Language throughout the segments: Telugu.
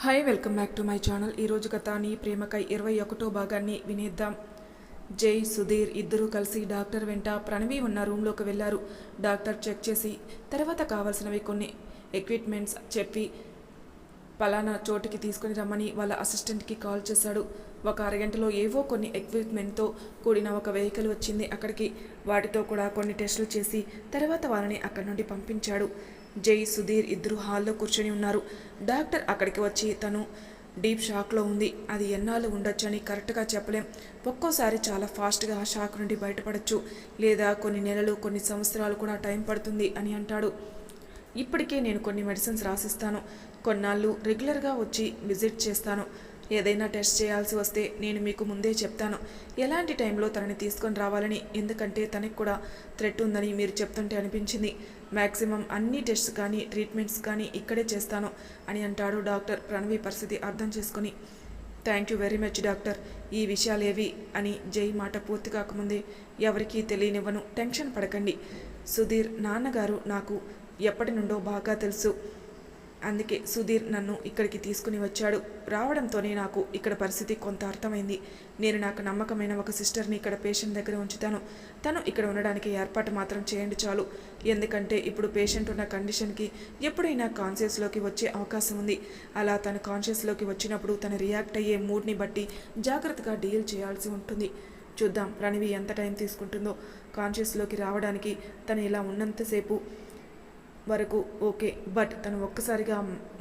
Hi welcome back to my channel. ఈరోజు కథ నీ ప్రేమకై ఇరవై ఒకటో భాగాన్ని వినేద్దాం. జై సుధీర్ ఇద్దరూ కలిసి డాక్టర్ వెంట ప్రణవి ఉన్న రూమ్లోకి వెళ్ళారు డాక్టర్ చెక్ చేసి తర్వాత కావాల్సినవి కొన్ని ఎక్విప్మెంట్స్ చెప్పి పలానా చోటుకి తీసుకుని రమ్మని వాళ్ళ అసిస్టెంట్కి కాల్ చేశాడు. ఒక అరగంటలో ఏవో కొన్ని ఎక్విప్మెంట్తో కూడిన ఒక వెహికల్ వచ్చింది అక్కడికి. వాటితో కూడా కొన్ని టెస్టులు చేసి తర్వాత వాళ్ళని అక్కడి నుండి పంపించాడు. జై సుధీర్ ఇద్దరు హాల్లో కూర్చొని ఉన్నారు. డాక్టర్ అక్కడికి వచ్చి తను డీప్ షాక్లో ఉంది. అది ఎన్నాళ్ళు ఉండొచ్చని కరెక్ట్గా చెప్పలేం. ఒక్కోసారి చాలా ఫాస్ట్గా ఆ షాక్ నుండి బయటపడచ్చు. లేదా కొన్ని నెలలు కొన్ని సంవత్సరాలు కూడా టైం పడుతుంది అని అంటాడు. ఇప్పటికే నేను కొన్ని మెడిసిన్స్ రాసిస్తాను. కొన్నాళ్ళు రెగ్యులర్గా వచ్చి విజిట్ చేస్తాను. ఏదైనా టెస్ట్ చేయాల్సి వస్తే నేను మీకు ముందే చెప్తాను. ఎలాంటి టైంలో తనని తీసుకొని రావాలని? ఎందుకంటే తనకి కూడా థ్రెట్ ఉందని మీరు చెప్తుంటే అనిపించింది. మ్యాక్సిమం అన్ని టెస్ట్స్ కానీ ట్రీట్మెంట్స్ కానీ ఇక్కడే చేస్తాను అని అంటాడు డాక్టర్ ప్రణవి పరిస్థితి అర్థం చేసుకుని. Thank you very much doctor. ఈ విషయాలేవి అని జై మాట పూర్తి కాకముందే ఎవరికీ తెలియనివ్వను. టెన్షన్ పడకండి. సుధీర్ నాన్నగారు నాకు ఎప్పటి నుండో బాగా తెలుసు. అందుకే సుధీర్ నన్ను ఇక్కడికి తీసుకుని వచ్చాడు. రావడంతోనే నాకు ఇక్కడ పరిస్థితి కొంత అర్థమైంది. నేను నాకు నమ్మకమైన ఒక సిస్టర్ని ఇక్కడ పేషెంట్ దగ్గర ఉంచుతాను. తను ఇక్కడ ఉండడానికి ఏర్పాటు మాత్రం చేయండి చాలు. ఎందుకంటే ఇప్పుడు పేషెంట్ ఉన్న కండిషన్కి ఎప్పుడైనా కాన్షియస్లోకి వచ్చే అవకాశం ఉంది. అలా తను కాన్షియస్లోకి వచ్చినప్పుడు తను రియాక్ట్ అయ్యే మూడ్ని బట్టి జాగ్రత్తగా డీల్ చేయాల్సి ఉంటుంది. చూద్దాం రణవి ఎంత టైం తీసుకుంటుందో. కాన్షియస్లోకి రావడానికి తను ఇలా ఉన్నంతసేపు వరకు ఓకే బట్ తను ఒక్కసారిగా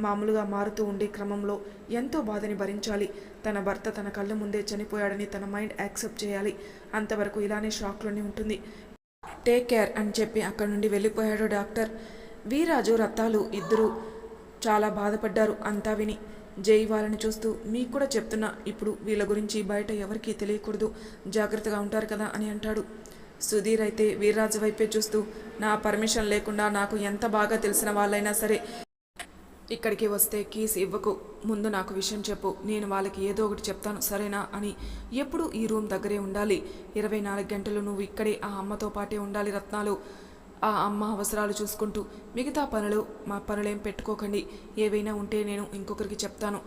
మామూలుగా మారుతూ ఉండే క్రమంలో ఎంతో బాధని భరించాలి. తన భర్త తన కళ్ళ ముందే చనిపోయాడని తన మైండ్ యాక్సెప్ట్ చేయాలి. అంతవరకు ఇలానే షాక్లోనే ఉంటుంది. టేక్ కేర్ అని చెప్పి అక్కడి నుండి వెళ్ళిపోయాడు డాక్టర్. వీరాజు రత్తాలు ఇద్దరు చాలా బాధపడ్డారు అంతా విని. జై వాళ్ళని చూస్తూ మీకు కూడా చెప్తున్నా ఇప్పుడు వీళ్ళ గురించి బయట ఎవరికీ తెలియకూడదు. జాగ్రత్తగా ఉంటారు కదా అని అంటాడు. సుధీర్ అయితే వీర్రాజు వైపే చూస్తూ నా పర్మిషన్ లేకుండా నాకు ఎంత బాగా తెలిసిన వాళ్ళైనా సరే ఇక్కడికి వస్తే కీస్ ఇవ్వకు. ముందు నాకు విషయం చెప్పు. నేను వాళ్ళకి ఏదో ఒకటి చెప్తాను సరేనా? అని. ఎప్పుడు ఈ రూమ్ దగ్గరే ఉండాలి? ఇరవై నాలుగు గంటలు నువ్వు ఇక్కడే ఆ అమ్మతో పాటే ఉండాలి రత్నాలు. ఆ అమ్మ అవసరాలు చూసుకుంటూ మిగతా పనులు మా పనులేం పెట్టుకోకండి. ఏవైనా ఉంటే నేను ఇంకొకరికి చెప్తాను.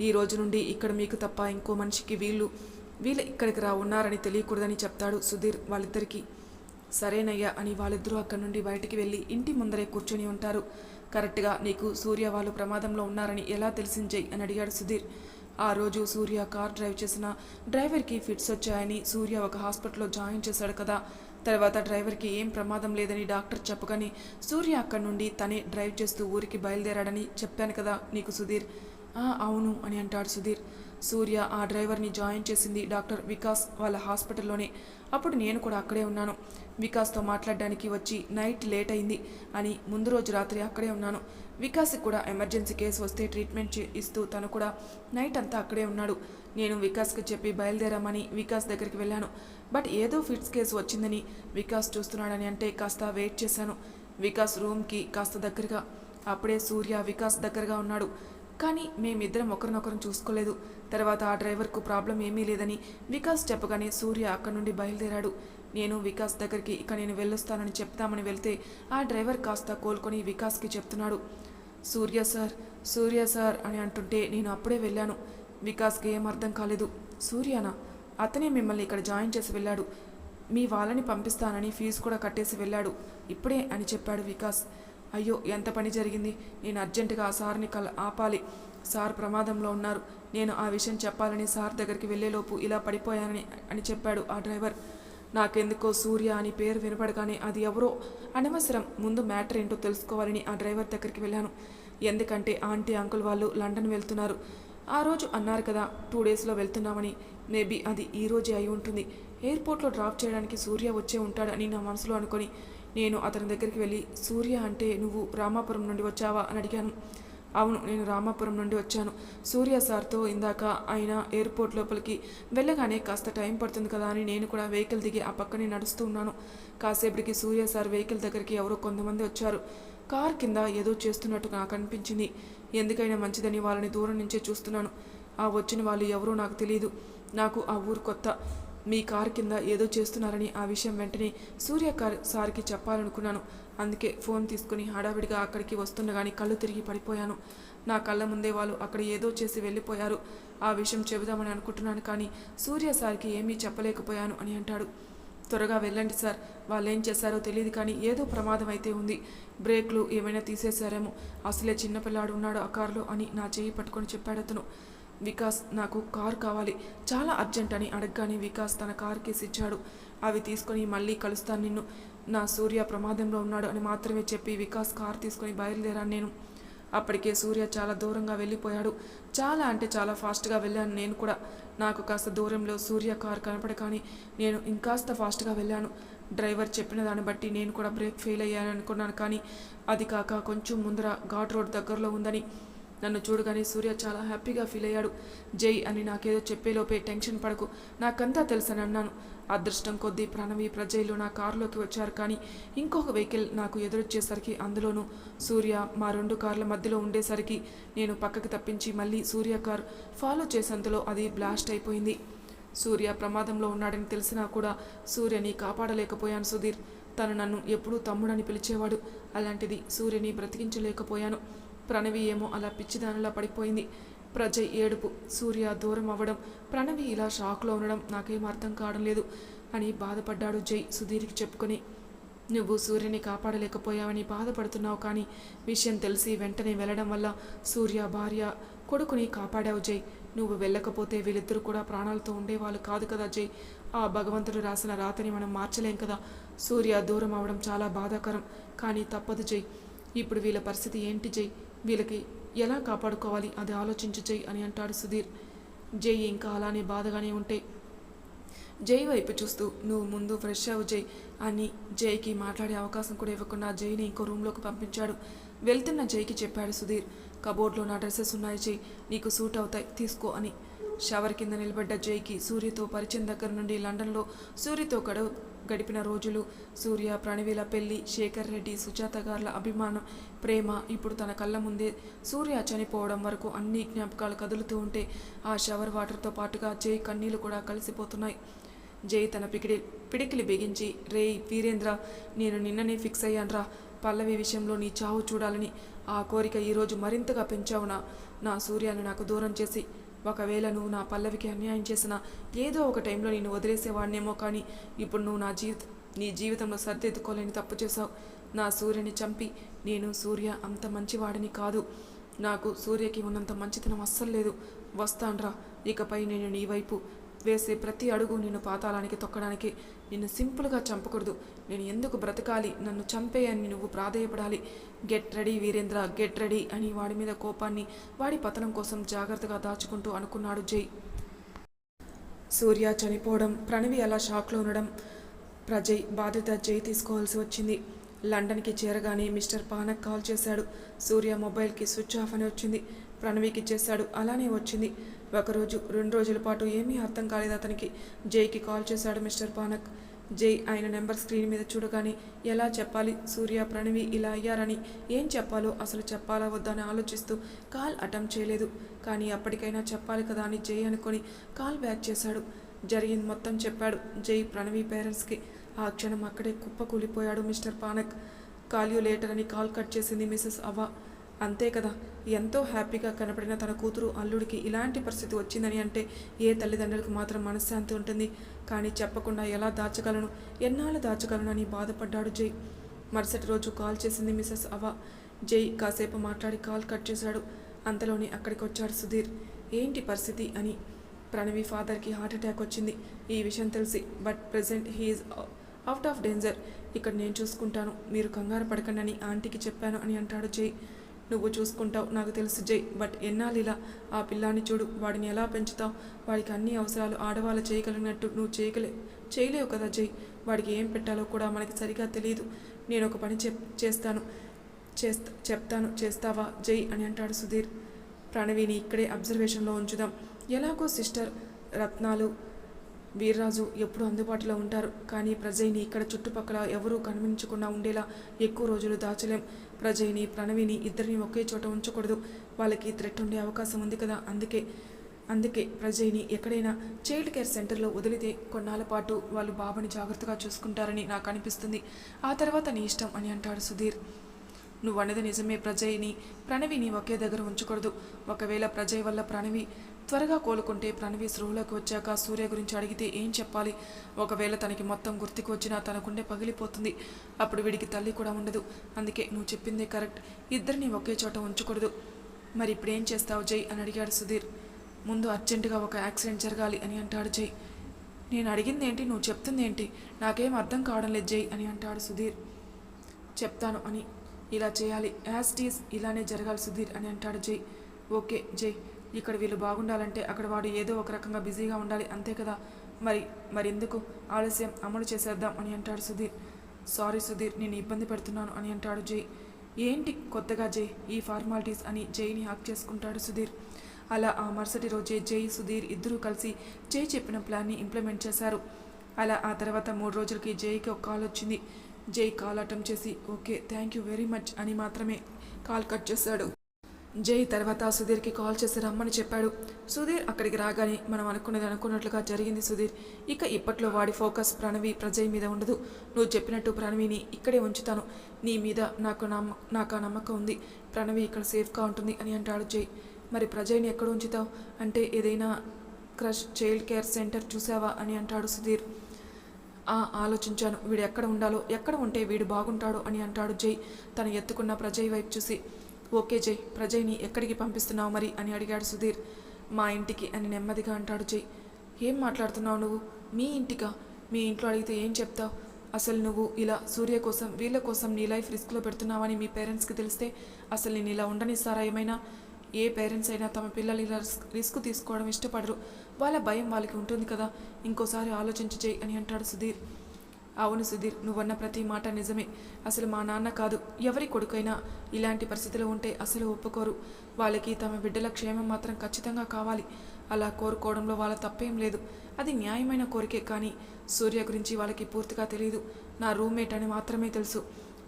ఈ రోజు నుండి ఇక్కడ మీకు తప్ప ఇంకో మనిషికి వీళ్ళు వీళ్ళు ఇక్కడికి రా ఉన్నారని తెలియకూడదని చెప్తాడు సుధీర్ వాళ్ళిద్దరికీ. సరేనయ్యా అని వాళ్ళిద్దరూ అక్కడి నుండి బయటికి వెళ్ళి ఇంటి ముందరే కూర్చొని ఉంటారు. కరెక్ట్గా నీకు సూర్య వాళ్ళు ప్రమాదంలో ఉన్నారని ఎలా తెలిసింజయ్ అని అడిగాడు సుధీర్. ఆ రోజు సూర్య కార్ డ్రైవ్ చేసిన డ్రైవర్కి ఫిట్స్ వచ్చాయని సూర్య ఒక హాస్పిటల్లో జాయిన్ చేశాడు కదా. తర్వాత డ్రైవర్కి ఏం ప్రమాదం లేదని డాక్టర్ చెప్పగానే సూర్య అక్కడి నుండి తనే డ్రైవ్ చేస్తూ ఊరికి బయలుదేరాడని చెప్పాను కదా నీకు సుధీర్. "ఆ, అవును అని అంటాడు సుధీర్. సూర్య ఆ డ్రైవర్ని జాయిన్ చేసింది డాక్టర్ వికాస్ వాళ్ళ హాస్పిటల్లోనే. అప్పుడు నేను కూడా అక్కడే ఉన్నాను. వికాస్తో మాట్లాడడానికి వచ్చి నైట్ లేట్ అయింది అని ముందు రోజు రాత్రి అక్కడే ఉన్నాను. వికాస్కి కూడా ఎమర్జెన్సీ కేసు వస్తే ట్రీట్మెంట్ ఇస్తూ తను కూడా నైట్ అంతా అక్కడే ఉన్నాడు. నేను వికాస్కి చెప్పి బయలుదేరామని వికాస్ దగ్గరికి వెళ్ళాను. బట్ ఏదో ఫిట్స్ కేసు వచ్చిందని వికాస్ చూస్తున్నాడని అంటే కాస్త వెయిట్ చేశాను. వికాస్ రూమ్కి కాస్త దగ్గరగా. అప్పుడే సూర్య వికాస్ దగ్గరగా ఉన్నాడు. కానీ మేమిద్దరం ఒకరినొకరం చూసుకోలేదు. తర్వాత ఆ డ్రైవర్కు ప్రాబ్లం ఏమీ లేదని వికాస్ చెప్పగానే సూర్య అక్కడి నుండి బయలుదేరాడు. నేను వికాస్ దగ్గరికి ఇక నేను వెళ్ళొస్తానని చెప్తామని వెళ్తే ఆ డ్రైవర్ కాస్త కోలుకొని వికాస్కి చెప్తున్నాడు. సూర్య సార్ సూర్య సార్ అని అంటుంటే నేను అప్పుడే వెళ్ళాను. వికాస్కి ఏం అర్థం కాలేదు. సూర్యనా? అతనే మిమ్మల్ని ఇక్కడ జాయిన్ చేసి వెళ్ళాడు. మీ వాళ్ళని పంపిస్తానని ఫీజు కూడా కట్టేసి వెళ్ళాడు. ఇప్పుడే అని చెప్పాడు వికాస్. అయ్యో ఎంత పని జరిగింది. నేను అర్జెంటుగా ఆ సార్ని కల ఆపాలి. సార్ ప్రమాదంలో ఉన్నారు. నేను ఆ విషయం చెప్పాలని సార్ దగ్గరికి వెళ్ళేలోపు ఇలా పడిపోయానని అని చెప్పాడు ఆ డ్రైవర్. నాకెందుకో సూర్య అని పేరు వినపడగానే అది ఎవరో అనవసరం. ముందు మ్యాటర్ ఏంటో తెలుసుకోవాలని ఆ డ్రైవర్ దగ్గరికి వెళ్ళాను. ఎందుకంటే ఆంటీ అంకుల్ వాళ్ళు లండన్ వెళ్తున్నారు. ఆ రోజు అన్నారు కదా టూ డేస్లో వెళ్తున్నామని. మేబీ అది ఈ రోజే అయి ఉంటుంది. ఎయిర్పోర్ట్లో డ్రాప్ చేయడానికి సూర్య వచ్చే ఉంటాడని నా మనసులో అనుకొని నేను అతని దగ్గరికి వెళ్ళి సూర్య అంటే నువ్వు రామాపురం నుండి వచ్చావా? అని అడిగాను. అవును నేను రామాపురం నుండి వచ్చాను. సూర్య సార్తో ఇందాక ఆయన ఎయిర్పోర్ట్ లోపలికి వెళ్ళగానే కాస్త టైం పడుతుంది కదా అని నేను కూడా వెహికల్ దిగి ఆ పక్కనే నడుస్తూ ఉన్నాను. కాసేపటికి సూర్య సార్ వెహికల్ దగ్గరికి ఎవరో కొంతమంది వచ్చారు. కార్ కింద ఏదో చేస్తున్నట్టు నాకు అనిపించింది. ఎందుకైనా మంచిదని వాళ్ళని దూరం నుంచే చూస్తున్నాను. ఆ వచ్చిన వాళ్ళు ఎవరో నాకు తెలియదు నాకు ఆ ఊరు కొత్త. మీ కార్ కింద ఏదో చేస్తున్నారని ఆ విషయం వెంటనే సూర్య కార్ సార్కి చెప్పాలనుకున్నాను. అందుకే ఫోన్ తీసుకుని హడావిడిగా అక్కడికి వస్తుండగాని కళ్ళు తిరిగి పడిపోయాను. నా కళ్ళ ముందే వాళ్ళు అక్కడ ఏదో చేసి వెళ్ళిపోయారు. ఆ విషయం చెబుదామని అనుకుంటున్నాను కానీ సూర్య సార్కి ఏమీ చెప్పలేకపోయాను అని అంటాడు. త్వరగా వెళ్ళండి సార్. వాళ్ళు ఏం చేశారో తెలియదు కానీ ఏదో ప్రమాదం అయితే ఉంది. బ్రేక్లు ఏమైనా తీసేశారేమో. అసలే చిన్నపిల్లాడు ఉన్నాడు ఆ కారులో అని నా చేయి పట్టుకొని చెప్పాడు అతను. వికాస్ నాకు కార్ కావాలి. చాలా అర్జెంట్ అని అడగగానే వికాస్ తన కార్ కేసి ఇచ్చాడు అవి తీసుకొని మళ్ళీ కలుస్తాను నిన్ను. నా సూర్య ప్రమాదంలో ఉన్నాడు అని మాత్రమే చెప్పి వికాస్ కార్ తీసుకొని బయలుదేరాను నేను. అప్పటికే సూర్య చాలా దూరంగా వెళ్ళిపోయాడు. చాలా అంటే చాలా ఫాస్ట్గా వెళ్ళాను నేను కూడా. నాకు కాస్త దూరంలో సూర్య కార్ కనపడగానే నేను ఇంకాస్త ఫాస్ట్గా వెళ్ళాను. డ్రైవర్ చెప్పిన దాన్ని బట్టి నేను కూడా బ్రేక్ ఫెయిల్ అయ్యాను అనుకున్నాను కానీ అది కాక కొంచెం ముందర ఘాట్ రోడ్ దగ్గరలో ఉందని నన్ను చూడగానే సూర్య చాలా హ్యాపీగా ఫీల్ అయ్యాడు. జై అని నాకేదో చెప్పేలోపే టెన్షన్ పడకు. నాకంతా తెలుసని అన్నాను. అదృష్టం కొద్దీ ప్రణవి ప్రజలు నా కారులోకి వచ్చారు కానీ ఇంకొక వెహికల్ నాకు ఎదురొచ్చేసరికి అందులోనూ సూర్య మా రెండు కార్ల మధ్యలో ఉండేసరికి నేను పక్కకి తప్పించి మళ్ళీ సూర్య కార్ ఫాలో చేసేంతలో అది బ్లాస్ట్ అయిపోయింది. సూర్య ప్రమాదంలో ఉన్నాడని తెలిసినా కూడా సూర్యని కాపాడలేకపోయాను సుధీర్. తను నన్ను ఎప్పుడూ తమ్ముడని పిలిచేవాడు. అలాంటిది సూర్యని బ్రతికించలేకపోయాను. ప్రణవి ఏమో అలా పిచ్చిదానిలా పడిపోయింది. ప్రజయ్ ఏడుపు. సూర్య దూరం అవ్వడం. ప్రణవి ఇలా షాక్లో ఉండడం నాకేం అర్థం కావడం లేదు. అని బాధపడ్డాడు జై సుధీర్కి చెప్పుకొని. నువ్వు సూర్యని కాపాడలేకపోయావని బాధపడుతున్నావు కానీ విషయం తెలిసి వెంటనే వెళ్ళడం వల్ల సూర్య భార్య కొడుకుని కాపాడావు జై. నువ్వు వెళ్ళకపోతే వీళ్ళిద్దరూ కూడా ప్రాణాలతో ఉండేవాళ్ళు కాదు కదా జై. ఆ భగవంతుడు రాసిన రాతని మనం మార్చలేం కదా. సూర్య దూరం అవడం చాలా బాధాకరం. కానీ తప్పదు జై. ఇప్పుడు వీళ్ళ పరిస్థితి ఏంటి జై? వీళ్ళకి ఎలా కాపాడుకోవాలి? అది ఆలోచించు జై అని అంటాడు సుధీర్. జై ఇంకా అలానే బాధగానే ఉంటే. జై వైపు చూస్తూ నువ్వు ముందు ఫ్రెష్ అవ్వు జై అని జైకి మాట్లాడే అవకాశం కూడా ఇవ్వకుండా జైని ఇంకో రూమ్లోకి పంపించాడు. వెళ్తున్న జైకి చెప్పాడు సుధీర్ కబోర్డ్లో నా డ్రెస్సెస్ ఉన్నాయి జై నీకు సూట్ అవుతాయి తీసుకో అని. షవర్ కింద నిలబడ్డ జైకి సూర్యతో పరిచయం దగ్గర నుండి లండన్లో సూర్యతో గడవ గడిపిన రోజులు. సూర్య ప్రణవిల పెళ్ళి శేఖర్ రెడ్డి సుజాత గార్ల అభిమానం ప్రేమ ఇప్పుడు తన కళ్ళ ముందే. సూర్య చనిపోవడం వరకు అన్ని జ్ఞాపకాలు కదులుతూ ఉంటే ఆ షవర్ వాటర్తో పాటుగా జై కన్నీళ్ళు కూడా కలిసిపోతున్నాయి. జై తన పికిడి పిడికిలి బిగించి రే వీరేంద్ర నేను నిన్ననే ఫిక్స్ అయ్యాన్రా. పల్లవి విషయంలో నీ చావు చూడాలని ఆ కోరిక ఈరోజు మరింతగా పెంచావునా? నా సూర్యాన్ని నాకు దూరం చేసి ఒకవేళ నువ్వు నా పల్లవికి అన్యాయం చేసినా ఏదో ఒక టైంలో నేను వదిలేసేవాడినేమో కానీ ఇప్పుడు నువ్వు నా జీవిత నీ జీవితంలో సర్దిద్దుకోలేని తప్పు చేశావు. నా సూర్యని చంపి నేను సూర్య అంత మంచివాడిని కాదు. నాకు సూర్యకి ఉన్నంత మంచితనం అస్సలు లేదు. వస్తాన్రా ఇకపై నేను నీ వైపు వేసే ప్రతి అడుగు నిన్ను పాతాళానికి తొక్కడానికి నిన్ను సింపుల్గా చంపకూడదు. నేను ఎందుకు బ్రతకాలి? నన్ను చంపేయని నువ్వు ప్రాధేయపడాలి. Get ready Veerendra get ready అని వాడి మీద కోపాన్ని వాడి పతనం కోసం జాగ్రత్తగా దాచుకుంటూ అనుకున్నాడు జై. సూర్య చనిపోవడం ప్రణవి అలా షాక్లో ఉండడం ప్రజయ్ బాధ్యత జై తీసుకోవాల్సి వచ్చింది. లండన్కి చేరగానే మిస్టర్ పానక్ కాల్ చేశాడు. సూర్య మొబైల్కి స్విచ్ ఆఫ్ అని వచ్చింది. ప్రణవికి చేశాడు. అలానే వచ్చింది. ఒకరోజు రెండు రోజుల పాటు ఏమీ అర్థం కాలేదు అతనికి. జైకి కాల్ చేశాడు మిస్టర్ పానక్. జై ఆయన నెంబర్ స్క్రీన్ మీద చూడగానే ఎలా చెప్పాలి సూర్య ప్రణవి ఇలా అయ్యారని ఏం చెప్పాలో అసలు చెప్పాలా వద్దని ఆలోచిస్తూ కాల్ అటెంప్ట్ చేయలేదు. కానీ అప్పటికైనా చెప్పాలి కదా అని జై అనుకొని కాల్ బ్యాక్ చేశాడు. జరిగింది మొత్తం చెప్పాడు జై ప్రణవి పేరెంట్స్కి. ఆ క్షణం అక్కడే కుప్పకూలిపోయాడు mister Panak. Call you later అని కాల్ కట్ చేసింది మిసెస్ అవ్వ. అంతే కదా. ఎంతో హ్యాపీగా కనపడిన తన కూతురు అల్లుడికి ఇలాంటి పరిస్థితి వచ్చిందని అంటే ఏ తల్లిదండ్రులకు మాత్రం మనశ్శాంతి ఉంటుంది. కానీ చెప్పకుండా ఎలా దాచగలను? ఎన్నాళ్ళు దాచగలను అని బాధపడ్డాడు జై. మరుసటి రోజు కాల్ చేసింది మిసెస్ అవ జై కాసేపు మాట్లాడి కాల్ కట్ చేశాడు. అంతలోనే అక్కడికి వచ్చాడు సుధీర్. ఏంటి పరిస్థితి అని. ప్రణవి ఫాదర్కి హార్ట్ అటాక్ వచ్చింది. ఈ విషయం తెలిసి but present he's out of danger. ఇక్కడ నేను చూసుకుంటాను. మీరు కంగారు పడకండి అని ఆంటీకి చెప్పాను అని అంటాడు జై. నువ్వు చూసుకుంటావు నాకు తెలుసు జై. బట్ ఎన్నాళ్ళు ఇలా? ఆ పిల్లాన్ని చూడు వాడిని ఎలా పెంచుతావు? వాడికి అన్ని అవసరాలు ఆడవాళ్ళు చేయగలిగినట్టు నువ్వు చేయగలే చేయలేవు కదా జై? వాడికి ఏం పెట్టాలో కూడా మనకి సరిగా తెలియదు నేను ఒక పని చెప్ చేస్తాను. చేస్తా చెప్తాను. చేస్తావా జై? అని అంటాడు సుధీర్. ప్రణవిని ఇక్కడే అబ్జర్వేషన్లో ఉంచుదాం. ఎలాగో సిస్టర్ రత్నాలు వీర్రాజు ఎప్పుడు అందుబాటులో ఉంటారు. కానీ ప్రజయ్ని ఇక్కడ చుట్టుపక్కల ఎవరూ కనిపించకుండా ఉండేలా ఎక్కువ రోజులు దాచలేం. ప్రజయ్ని ప్రణవిని ఇద్దరిని ఒకే చోట ఉంచకూడదు. వాళ్ళకి థ్రెట్ ఉండే అవకాశం ఉంది కదా. అందుకే అందుకే ప్రజయ్ని ఎక్కడైనా చైల్డ్ కేర్ సెంటర్లో వదిలితే కొన్నాళ్ళ పాటు వాళ్ళు బాబుని జాగ్రత్తగా చూసుకుంటారని నాకు అనిపిస్తుంది. ఆ తర్వాత నీ ఇష్టం అని అంటాడు సుధీర్. నువ్వు అన్నది నిజమే ప్రజయ్ని ప్రణవిని ఒకే దగ్గర ఉంచకూడదు. ఒకవేళ ప్రజయ్ వల్ల ప్రణవి త్వరగా కోలుకుంటే ప్రణవి సృహలోకి వచ్చాక సూర్య గురించి అడిగితే ఏం చెప్పాలి? ఒకవేళ తనకి మొత్తం గుర్తుకు వచ్చినా తనకుండే పగిలిపోతుంది. అప్పుడు వీడికి తల్లి కూడా ఉండదు. అందుకే నువ్వు చెప్పిందే కరెక్ట్. ఇద్దరిని ఒకే చోట ఉంచకూడదు. మరి ఇప్పుడు ఏం చేస్తావు జై? అని అడిగాడు సుధీర్. ముందు అర్జెంటుగా ఒక యాక్సిడెంట్ జరగాలి అని అంటాడు జై. నేను అడిగింది ఏంటి? నువ్వు చెప్తుంది ఏంటి? నాకేం అర్థం కావడం లేదు జై అని అంటాడు సుధీర్. చెప్తాను అని ఇలా చేయాలి. యాజ్ టీస్ ఇలానే జరగాలి సుధీర్ అని అంటాడు జై. ఓకే జై. ఇక్కడ వీళ్ళు బాగుండాలంటే అక్కడ వాడు ఏదో ఒక రకంగా బిజీగా ఉండాలి. అంతే కదా? మరి మరి ఎందుకు ఆలస్యం అమలు చేసేద్దాం అని అంటాడు సుధీర్. సారీ సుధీర్ నేను ఇబ్బంది పెడుతున్నాను అని అంటాడు జై. ఏంటి కొత్తగా జై? ఈ ఫార్మాలిటీస్ అని జైని హాక్ చేసుకుంటాడు సుధీర్. అలా ఆ మరుసటి రోజే జై సుధీర్ ఇద్దరూ కలిసి జై చెప్పిన ప్లాన్ని ఇంప్లిమెంట్ చేశారు. అలా ఆ తర్వాత మూడు రోజులకి జైకి ఒక కాల్ వచ్చింది. జై కాల్ అటెంప్ట్ చేసి okay thank you very much అని మాత్రమే కాల్ కట్ చేశాడు. జై తర్వాత సుధీర్కి కాల్ చేసి రమ్మని చెప్పాడు. సుధీర్ అక్కడికి రాగానే మనం అనుకున్నది అనుకున్నట్లుగా జరిగింది సుధీర్. ఇక ఇప్పట్లో వాడి ఫోకస్ ప్రణవి ప్రజయ్ మీద ఉండదు. నువ్వు చెప్పినట్టు ప్రణవిని ఇక్కడే ఉంచుతాను. నీ మీద నాకు నమ్మ నాకు ఆ నమ్మకం ఉంది. ప్రణవి ఇక్కడ సేఫ్గా ఉంటుంది అని అంటాడు జై. మరి ప్రజయ్ని ఎక్కడ ఉంచుతావు? అంటే ఏదైనా క్రష్ చైల్డ్ కేర్ సెంటర్ చూసావా అని అంటాడు సుధీర్. ఆలోచించాను. వీడు ఎక్కడ ఉండాలో ఎక్కడ ఉంటే వీడు బాగుంటాడు అని అంటాడు జై. తను ఎత్తుకున్న ప్రజయ్ వైపు చూసి ఓకే జై ప్రజయ్ని ఎక్కడికి పంపిస్తున్నావు మరి? అని అడిగాడు సుధీర్. మా ఇంటికి అని నెమ్మదిగా అంటాడు జై. ఏం మాట్లాడుతున్నావు నువ్వు? మీ ఇంటికా? మీ ఇంట్లో అడిగితే ఏం చెప్తావు? అసలు నువ్వు ఇలా సూర్య కోసం వీళ్ళ కోసం నీ లైఫ్ రిస్క్లో పెడుతున్నావని మీ పేరెంట్స్కి తెలిస్తే అసలు నేను ఇలా ఉండనిస్తారా ఏమైనా? ఏ పేరెంట్స్ అయినా తమ పిల్లలు ఇలా రిస్క్ తీసుకోవడం ఇష్టపడరు. వాళ్ళ భయం వాళ్ళకి ఉంటుంది కదా. ఇంకోసారి ఆలోచించి చేయి అని అంటాడు సుధీర్. అవును సుధీర్ నువ్వన్న ప్రతి మాట నిజమే. అసలు మా నాన్న కాదు ఎవరి కొడుకైనా. ఇలాంటి పరిస్థితిలో ఉంటే అసలు ఒప్పుకోరు. వాళ్ళకి తమ బిడ్డల క్షేమం మాత్రం ఖచ్చితంగా కావాలి. అలా కోరుకోవడంలో వాళ్ళ తప్పేం లేదు. అది న్యాయమైన కోరికే కానీ సూర్య గురించి వాళ్ళకి పూర్తిగా తెలియదు నా రూమ్మేట్ అని మాత్రమే తెలుసు.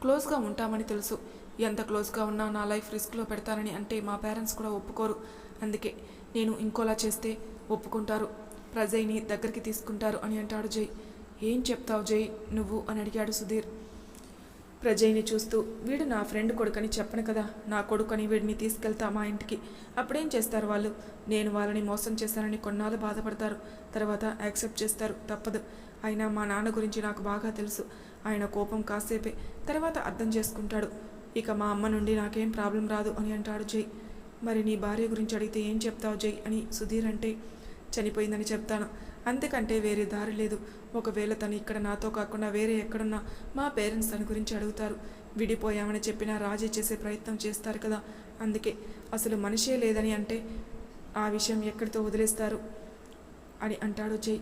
క్లోజ్గా ఉంటామని తెలుసు. ఎంత క్లోజ్గా ఉన్నా నా లైఫ్ రిస్క్లో పెడతానని అంటే మా పేరెంట్స్ కూడా ఒప్పుకోరు. అందుకే నేను ఇంకోలా చేస్తే ఒప్పుకుంటారు. ప్రజయ్ని దగ్గరికి తీసుకుంటారు అని అంటాడు జై. ఏం చెప్తావు జై? నువ్వు అని అడిగాడు సుధీర్. ప్రజయ్ని చూస్తూ వీడు నా ఫ్రెండ్ కొడుకని చెప్పను కదా నా కొడుకని వీడిని తీసుకెళ్తా మా ఇంటికి. అప్పుడేం చేస్తారు వాళ్ళు? నేను వాళ్ళని మోసం చేశానని కొన్నాళ్ళు బాధపడతారు. తర్వాత యాక్సెప్ట్ చేస్తారు. తప్పదు. అయినా మా నాన్న గురించి నాకు బాగా తెలుసు. ఆయన కోపం కాసేపే. తర్వాత అర్థం చేసుకుంటాడు. ఇక మా అమ్మ నుండి నాకేం ప్రాబ్లం రాదు అని అంటాడు జై. మరి నీ భార్య గురించి అడిగితే ఏం చెప్తావు జై అని సుధీర్ అంటే చనిపోయిందని చెప్తాను. అంతకంటే వేరే దారి లేదు. ఒకవేళ తను ఇక్కడ నాతో కాకుండా వేరే ఎక్కడున్నా మా పేరెంట్స్ తన గురించి అడుగుతారు. విడిపోయామని చెప్పినా రాజీ చేసే ప్రయత్నం చేస్తారు కదా. అందుకే అసలు మనిషే లేదని అంటే ఆ విషయం ఎక్కడితో వదిలేస్తారు అని అంటాడు జై.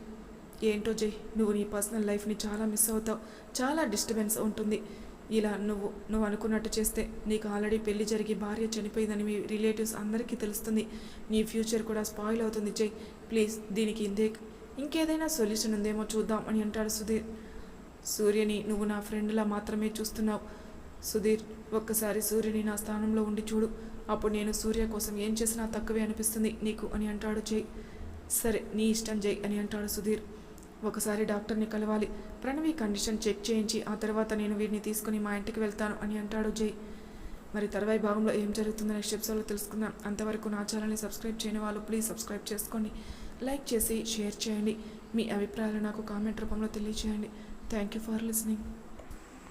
ఏంటో జై నువ్వు నీ పర్సనల్ లైఫ్ని చాలా మిస్ అవుతావు. చాలా డిస్టర్బెన్స్ ఉంటుంది. ఇలా నువ్వు నువ్వు అనుకున్నట్టు చేస్తే నీకు ఆల్రెడీ పెళ్ళి జరిగి భార్య చనిపోయిందని మీ రిలేటివ్స్ అందరికీ తెలుస్తుంది. నీ ఫ్యూచర్ కూడా స్పాయిల్ అవుతుంది జై. ప్లీజ్ దీనికి ఇందే ఇంకేదైనా సొల్యూషన్ ఉందేమో చూద్దాం అని అంటాడు సుధీర్. సూర్యని నువ్వు నా ఫ్రెండ్లా మాత్రమే చూస్తున్నావు. సుధీర్ ఒక్కసారి సూర్యుని నా స్థానంలో ఉండి చూడు. అప్పుడు నేను సూర్య కోసం ఏం చేసినా తక్కువే అనిపిస్తుంది నీకు అని అంటాడు జై. సరే నీ ఇష్టం జై అని అంటాడు సుధీర్. ఒకసారి డాక్టర్ని కలవాలి. ప్రణవి కండిషన్ చెక్ చేయించి ఆ తర్వాత నేను వీడిని తీసుకుని మా ఇంటికి వెళ్తాను అని అంటాడు జై. మరి తర్వాయి భాగంలో ఏం జరుగుతుందో నెక్స్ట్ ఎపిసోడ్లో తెలుసుకుందాం. అంతవరకు నా ఛానల్ని సబ్స్క్రైబ్ చేయని వాళ్ళు ప్లీజ్ సబ్స్క్రైబ్ చేసుకోండి. లైక్ చేసి షేర్ చేయండి. మీ అభిప్రాయాలు నాకు కామెంట్ రూపంలో తెలియజేయండి థ్యాంక్ యూ ఫర్ లిసనింగ్